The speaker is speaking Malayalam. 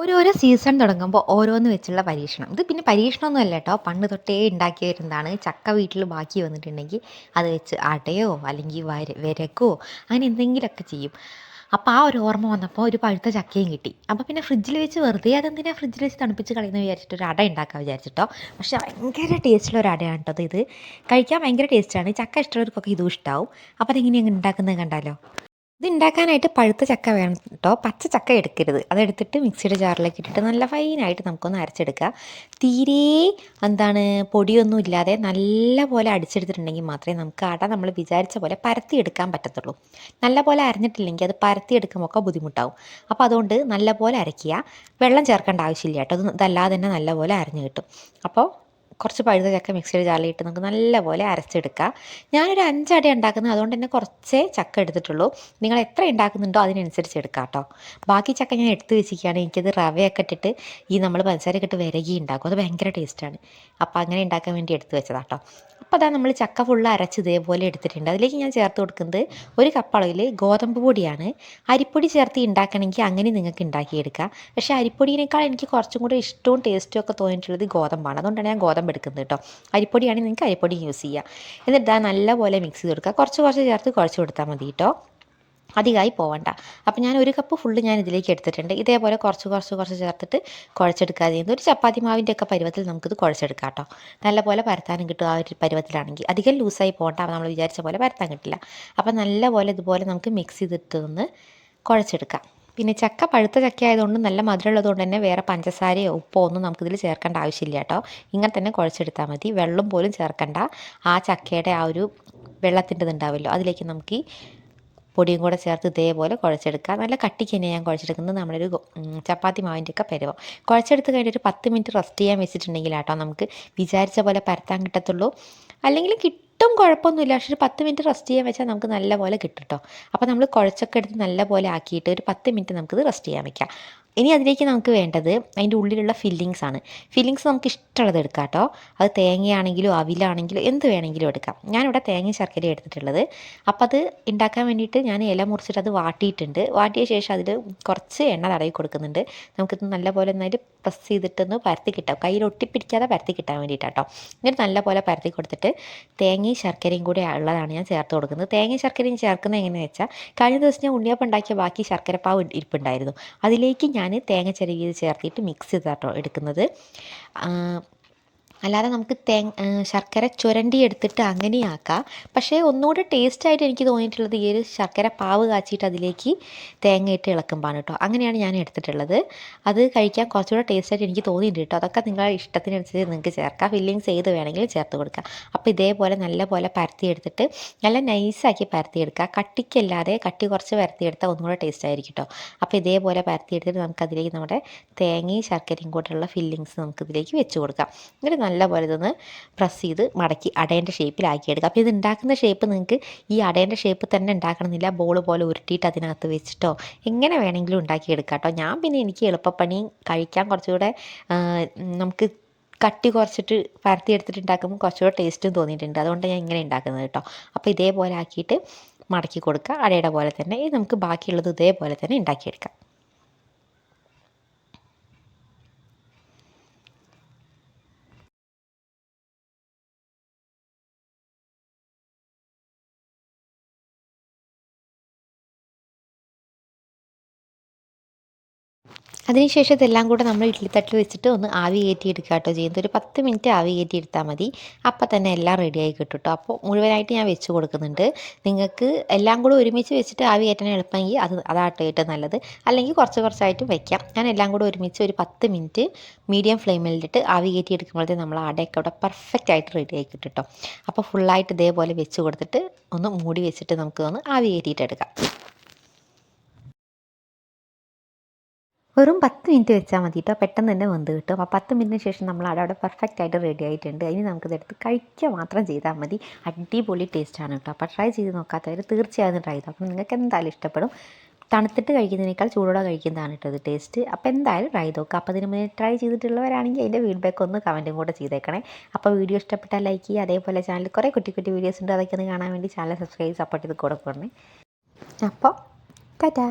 ഓരോരോ സീസൺ തുടങ്ങുമ്പോൾ ഓരോന്ന് വെച്ചുള്ള പരീക്ഷണം. ഇത് പിന്നെ പരീക്ഷണമൊന്നും അല്ല കേട്ടോ പണ്ട് തൊട്ടേ ഉണ്ടാക്കി വരുന്നതാണ് ചക്ക വീട്ടിൽ ബാക്കി വന്നിട്ടുണ്ടെങ്കിൽ അത് വെച്ച് അടയോ അല്ലെങ്കിൽ വര വിരക്കോ അങ്ങനെ എന്തെങ്കിലുമൊക്കെ ചെയ്യും. അപ്പോൾ ആ ഒരു ഓർമ്മ വന്നപ്പോൾ ഒരു പഴുത്ത ചക്കയും കിട്ടി. അപ്പോൾ പിന്നെ ഫ്രിഡ്ജിൽ വെച്ച് വെറുതെ അതെന്തിനാ ഫ്രിഡ്ജിൽ വെച്ച് തണുപ്പിച്ച് കളയുന്ന വിചാരിച്ചിട്ട് ഒരു അട ഉണ്ടാക്കാൻ വിചാരിച്ചിട്ടോ. പക്ഷേ ഭയങ്കര ടേസ്റ്റുള്ള ഒരു അടയാണ് കേട്ടോ ഇത്. കഴിക്കാൻ ഭയങ്കര ടേസ്റ്റാണ്. ചക്ക ഇഷ്ടമുള്ളവർക്കൊക്കെ ഇതും ഇഷ്ടമാവും അപ്പോൾ അതെങ്ങനെയാണ് ഉണ്ടാക്കുന്നത് കണ്ടാലോ? ഇത് ഉണ്ടാക്കാനായിട്ട് പഴുത്ത ചക്ക വേണം കേട്ടോ പച്ച ചക്ക എടുക്കരുത്. അതെടുത്തിട്ട് മിക്സിയുടെ ജാറിലേക്ക് ഇട്ടിട്ട് നല്ല ഫൈനായിട്ട് നമുക്കൊന്ന് അരച്ചെടുക്കുക തീരെ എന്താണ് പൊടിയൊന്നും ഇല്ലാതെ നല്ല പോലെ അടിച്ചെടുത്തിട്ടുണ്ടെങ്കിൽ മാത്രമേ നമുക്ക് അട നമ്മൾ വിചാരിച്ച പോലെ പരത്തി എടുക്കാൻ പറ്റത്തുള്ളൂ. നല്ല പോലെ അരഞ്ഞിട്ടില്ലെങ്കിൽ അത് പരത്തിയെടുക്കുമ്പോൾ ഒക്കെ ബുദ്ധിമുട്ടാവും. അപ്പോൾ അതുകൊണ്ട് നല്ല പോലെ അരയ്ക്കുക. വെള്ളം ചേർക്കേണ്ട ആവശ്യമില്ല കേട്ടോ അത് ഇതല്ലാതെ തന്നെ നല്ല പോലെ അരഞ്ഞു കിട്ടും. അപ്പോൾ കുറച്ച് പഴുത്ത ചക്ക മിക്സിയിൽ ജാലിയിട്ട് നമുക്ക് നല്ലപോലെ അരച്ചെടുക്കാം. ഞാനൊരു അഞ്ചടി ഉണ്ടാക്കുന്നത് അതുകൊണ്ട് തന്നെ കുറച്ചേ ചക്ക എടുത്തിട്ടുള്ളൂ. നിങ്ങൾ എത്ര ഉണ്ടാക്കുന്നുണ്ടോ അതിനനുസരിച്ച് എടുക്കാം കേട്ടോ. ബാക്കി ചക്ക ഞാൻ എടുത്ത് വെച്ചിരിക്കുകയാണ്. എനിക്കത് റവയൊക്കെ ഇട്ടിട്ട് ഈ നമ്മൾ പഞ്ചസാരയൊക്കെ ഇട്ട് വിരകി ഉണ്ടാക്കും. അത് ഭയങ്കര ടേസ്റ്റാണ് അപ്പോൾ അങ്ങനെ ഉണ്ടാക്കാൻ വേണ്ടി എടുത്ത് വെച്ചതാട്ടോ അപ്പോൾ അതാ നമ്മൾ ചക്ക ഫുള്ള് അരച്ച് ഇതേപോലെ എടുത്തിട്ടുണ്ട്. അതിലേക്ക് ഞാൻ ചേർത്ത് കൊടുക്കുന്നത് ഒരു കപ്പ് ഗോതമ്പ് പൊടിയാണ്. അരിപ്പൊടി ചേർത്ത് ഉണ്ടാക്കണമെങ്കിൽ അങ്ങനെ നിങ്ങൾക്ക് ഉണ്ടാക്കിയെടുക്കാം പക്ഷേ അരിപ്പൊടിയേക്കാൾ എനിക്ക് കുറച്ചും കൂടി ഇഷ്ടവും ടേസ്റ്റും ഒക്കെ തോന്നിയിട്ടുള്ളത് ഗോതമ്പാണ്. അതുകൊണ്ടാണ് ഞാൻ ഗോതമ്പ് എടുക്കുന്നത് കേട്ടോ അരിപ്പൊടിയാണെങ്കിൽ നിങ്ങൾക്ക് അരിപ്പൊടി യൂസ് ചെയ്യാം. എന്നിട്ട് നല്ലപോലെ മിക്സ് ചെയ്ത് കൊടുക്കുക കുറച്ച് കുറച്ച് ചേർത്ത് കുഴച്ച് കൊടുത്താൽ മതി കേട്ടോ അധികമായി പോവണ്ട. അപ്പോൾ ഞാൻ ഒരു കപ്പ് ഫുള്ള് ഞാൻ ഇതിലേക്ക് എടുത്തിട്ടുണ്ട്. ഇതേപോലെ കുറച്ച് കുറച്ച് കുറച്ച് ചേർത്തിട്ട് കുഴച്ചെടുക്കാതെ ചെയ്യുന്നത് ഒരു ചപ്പാത്തി മാവിന്റെ ഒക്കെ പരുവത്തിൽ നമുക്കിത് കുഴച്ചെടുക്കാം കേട്ടോ നല്ലപോലെ പരത്താനും കിട്ടും ആ ഒരു പരുവത്തിലാണെങ്കിൽ. അധികം ലൂസായി പോകണ്ട നമ്മൾ വിചാരിച്ച പോലെ പരത്താൻ കിട്ടില്ല. അപ്പോൾ നല്ലപോലെ ഇതുപോലെ നമുക്ക് മിക്സ് ചെയ്തിട്ട് ഒന്ന് കുഴച്ചെടുക്കാം. പിന്നെ ചക്ക പഴുത്ത ചക്ക ആയതുകൊണ്ട് നല്ല മധുരമുള്ളതുകൊണ്ട് തന്നെ വേറെ പഞ്ചസാരയോ ഉപ്പോ ഒന്നും നമുക്കിതിൽ ചേർക്കേണ്ട ആവശ്യമില്ല കേട്ടോ ഇങ്ങനെ തന്നെ കുഴച്ചെടുത്താൽ മതി. വെള്ളം പോലും ചേർക്കണ്ട. ആ ചക്കയുടെ ആ ഒരു വെള്ളത്തിന്റെ ഉണ്ടാവുമല്ലോ അതിലേക്ക് നമുക്ക് ഈ പൊടിയും കൂടെ ചേർത്ത് ഇതേപോലെ കുഴച്ചെടുക്കുക. നല്ല കട്ടിക്ക് തന്നെ ഞാൻ കുഴച്ചെടുക്കുന്നത്. നമ്മളൊരു ചപ്പാത്തി മാവിന്റെ ഒക്കെ പരുവം. കുഴച്ചെടുത്ത് കഴിഞ്ഞിട്ട് ഒരു പത്ത് മിനിറ്റ് റെസ്റ്റ് ചെയ്യാൻ വെച്ചിട്ടുണ്ടെങ്കിൽ കേട്ടോ നമുക്ക് വിചാരിച്ച പോലെ പരത്താൻ കിട്ടത്തുള്ളൂ. അല്ലെങ്കിൽ കിട്ടും കുഴപ്പമൊന്നുമില്ല. പക്ഷേ ഒരു പത്ത് മിനിറ്റ് റെസ്റ്റ് ചെയ്യാൻ വെച്ചാൽ നമുക്ക് നല്ല പോലെ കിട്ടും കേട്ടോ അപ്പോൾ നമ്മൾ കുഴച്ചൊക്കെ എടുത്ത് നല്ല പോലെ ആക്കിയിട്ട് ഒരു പത്ത് മിനിറ്റ് നമുക്കിത് റെസ്റ്റ് ചെയ്യാൻ വയ്ക്കാം ഇനി അതിലേക്ക് നമുക്ക് വേണ്ടത് അതിന്റെ ഉള്ളിലുള്ള ഫില്ലിങ്സ് ആണ് ഫില്ലിങ്സ് നമുക്ക് ഇഷ്ടമുള്ളത് എടുക്കാം കേട്ടോ. അത് തേങ്ങയാണെങ്കിലും അവിലാണെങ്കിലും എന്ത് വേണമെങ്കിലും എടുക്കാം. ഞാനിവിടെ തേങ്ങ ശർക്കര എടുത്തിട്ടുള്ളത്. അപ്പം അത് ഉണ്ടാക്കാൻ വേണ്ടിയിട്ട് ഞാൻ ഇല മുറിച്ചിട്ട് അത് വാട്ടിയിട്ടുണ്ട്. വാട്ടിയ ശേഷം അതിൽ കുറച്ച് എണ്ണ തടവി കൊടുക്കുന്നുണ്ട്. നമുക്കിത് നല്ലപോലെ നന്നായിട്ട് പ്രസ് ചെയ്തിട്ടൊന്ന് പരത്തി കിട്ടാം. കയ്യിൽ ഒട്ടിപ്പിടിക്കാതെ പരത്തി കിട്ടാൻ വേണ്ടിയിട്ടാട്ടോ എന്നിട്ട് നല്ലപോലെ പരത്തി കൊടുത്തിട്ട് തേങ്ങയും ശർക്കരയും കൂടെ ഉള്ളതാണ് ഞാൻ ചേർത്ത് കൊടുക്കുന്നത്. തേങ്ങയും ശർക്കരയും ചേർക്കുന്നത് എങ്ങനെയാണെന്ന് വെച്ചാൽ കഴിഞ്ഞ ദിവസം ഞാൻ ഉണ്ണിയപ്പം ഉണ്ടാക്കിയ ബാക്കി ശർക്കരപ്പാവ് ഇരിപ്പുണ്ടായിരുന്നു. അതിലേക്ക് ഞാൻ തേങ്ങ ചിരകിയത് ചേർത്തിട്ട് മിക്സ് ചെയ്താട്ടോ എടുക്കുന്നത്. അല്ലാതെ നമുക്ക് തേ ശർക്കര ചുരണ്ടി എടുത്തിട്ട് അങ്ങനെയാക്കാം പക്ഷേ ഒന്നുകൂടെ ടേസ്റ്റായിട്ട് എനിക്ക് തോന്നിയിട്ടുള്ളത് ഈ ഒരു ശർക്കര പാവ് കാച്ചിയിട്ട് അതിലേക്ക് തേങ്ങ ഇട്ട് ഇളക്കുമ്പോഴാണ് കേട്ടോ അങ്ങനെയാണ് ഞാൻ എടുത്തിട്ടുള്ളത്. അത് കഴിക്കാൻ കുറച്ചുകൂടെ ടേസ്റ്റായിട്ട് എനിക്ക് തോന്നിയിട്ടുണ്ട് കേട്ടോ അതൊക്കെ നിങ്ങളുടെ ഇഷ്ടത്തിനനുസരിച്ച് നിങ്ങൾക്ക് ചേർക്കാം. ഫില്ലിങ്സ് ചെയ്ത് വേണമെങ്കിൽ ചേർത്ത് കൊടുക്കാം. അപ്പോൾ ഇതേപോലെ നല്ല പോലെ പരത്തിയെടുത്തിട്ട് നല്ല നൈസാക്കി പരത്തിയെടുക്കുക. കട്ടിക്കല്ലാതെ കട്ടി കുറച്ച് പരത്തിയെടുത്താൽ ഒന്നുകൂടെ ടേസ്റ്റ് ആയിരിക്കും കേട്ടോ അപ്പോൾ ഇതേപോലെ പരത്തി പരത്തിയെടുത്തിട്ട് നമുക്കതിലേക്ക് നമ്മുടെ തേങ്ങയും ശർക്കരയും കൂട്ടുള്ള ഫില്ലിങ്സ് നമുക്കിതിലേക്ക് വെച്ച് കൊടുക്കാം. എന്നിട്ട് നല്ലപോലെ ഇതൊന്ന് പ്രസ് ചെയ്ത് മടക്കി അടേന്റെ ഷേപ്പിലാക്കിയെടുക്കുക അപ്പോൾ ഇത് ഉണ്ടാക്കുന്ന ഷേപ്പ് നിങ്ങൾക്ക് ഈ അടേന്റെ ഷേപ്പ് തന്നെ ഉണ്ടാക്കണമെന്നില്ല ബോൾ പോലെ ഉരുട്ടിയിട്ട് അതിനകത്ത് വെച്ചിട്ടോ എങ്ങനെ വേണമെങ്കിലും ഉണ്ടാക്കിയെടുക്കാം കേട്ടോ. ഞാൻ പിന്നെ എനിക്ക് എളുപ്പപ്പണി കഴിക്കാൻ കുറച്ചുകൂടെ നമുക്ക് കട്ടി കുറച്ചിട്ട് പരത്തി എടുത്തിട്ട് ഉണ്ടാക്കുമ്പോൾ കുറച്ചുകൂടെ ടേസ്റ്റും തോന്നിയിട്ടുണ്ട്. അതുകൊണ്ട് ഞാൻ ഇങ്ങനെ ഉണ്ടാക്കുന്നത് കേട്ടോ. അപ്പോൾ ഇതേപോലെ ആക്കിയിട്ട് മടക്കി കൊടുക്കുക. അടയുടെ പോലെ തന്നെ ഇത് നമുക്ക് ബാക്കിയുള്ളത് ഇതേപോലെ തന്നെ ഉണ്ടാക്കിയെടുക്കാം അതിനുശേഷം ഇതെല്ലാം കൂടെ നമ്മൾ ഇഡ്ഡലിത്തട്ടിൽ വെച്ചിട്ട് ഒന്ന് ആവി കയറ്റിയെടുക്കുക കേട്ടോ. ചെയ്യുന്നത് ഒരു പത്ത് മിനിറ്റ് ആവി കയറ്റി കയറ്റിയെടുത്താൽ മതി. അപ്പം തന്നെ എല്ലാം റെഡിയായി കിട്ടും കേട്ടോ. അപ്പോൾ മുഴുവനായിട്ട് ഞാൻ വെച്ച് കൊടുക്കുന്നുണ്ട്. നിങ്ങൾക്ക് എല്ലാം കൂടെ ഒരുമിച്ച് വെച്ചിട്ട് ആവി കയറ്റാൻ എളുപ്പമെങ്കിൽ അത് അതാട്ടോ ഏറ്റവും നല്ലത്. അല്ലെങ്കിൽ കുറച്ച് കുറച്ചായിട്ടും വെക്കാം. ഞാൻ എല്ലാം കൂടെ ഒരുമിച്ച് ഒരു പത്ത് മിനിറ്റ് മീഡിയം ഫ്ലെയിമിലിട്ട് ആവി കയറ്റി എടുക്കുമ്പോഴത്തേക്ക് നമ്മൾ അടയൊക്കെ അവിടെ പെർഫെക്റ്റ് ആയിട്ട് റെഡി ആയി കിട്ടും കേട്ടോ. അപ്പോൾ ഫുള്ളായിട്ട് ഇതേപോലെ വെച്ച് കൊടുത്തിട്ട് ഒന്ന് മൂടി വെച്ചിട്ട് നമുക്ക് ഒന്ന് ആവി കയറ്റിയിട്ട് എടുക്കാം. വെറും പത്ത് മിനിറ്റ് വെച്ചാൽ മതി കേട്ടോ പെട്ടെന്ന് തന്നെ വെന്ത് കിട്ടും. അപ്പോൾ പത്ത് മിനിറ്റിന് ശേഷം നമ്മൾ അവിടെ അവിടെ പെർഫെക്റ്റ് ആയിട്ട് റെഡി ആയിട്ടുണ്ട്. ഇനി നമുക്കിതെടുത്ത് കഴിക്കുക മാത്രം ചെയ്താൽ മതി. അടിപൊളി ടേസ്റ്റാണ് കേട്ടോ അപ്പോൾ ട്രൈ ചെയ്ത് നോക്കാത്തവർ തീർച്ചയായും ട്രൈ ചെയ്തു അപ്പോൾ നിങ്ങൾക്ക് എന്തായാലും ഇഷ്ടപ്പെടും. തണുത്തിട്ട് കഴിക്കുന്നതിനേക്കാൾ ചൂടോടെ കഴിക്കുന്നതാണ് കേട്ടോ ഇത് ടേസ്റ്റ് അപ്പോൾ എന്തായാലും ട്രൈ നോക്കുക അപ്പോൾ അതിന് മുന്നേ ട്രൈ ചെയ്തിട്ടുള്ളവരാണെങ്കിൽ അതിന്റെ ഫീഡ്ബാക്ക് ഒന്ന് കമന്റും കൂടെ ചെയ്തേക്കണേ. അപ്പോൾ വീഡിയോ ഇഷ്ടപ്പെട്ടാൽ ലൈക്ക് ചെയ്യുക. അതേപോലെ ചാനൽ കുറേ കുട്ടി കുട്ടി വീഡിയോസ് ഉണ്ട്. അതൊക്കെ ഒന്ന് കാണാൻ വേണ്ടി ചാനൽ സബ്സ്ക്രൈബ് സപ്പോർട്ട് ചെയ്ത് കൊടുക്കണേ അപ്പോൾ ടാറ്റാ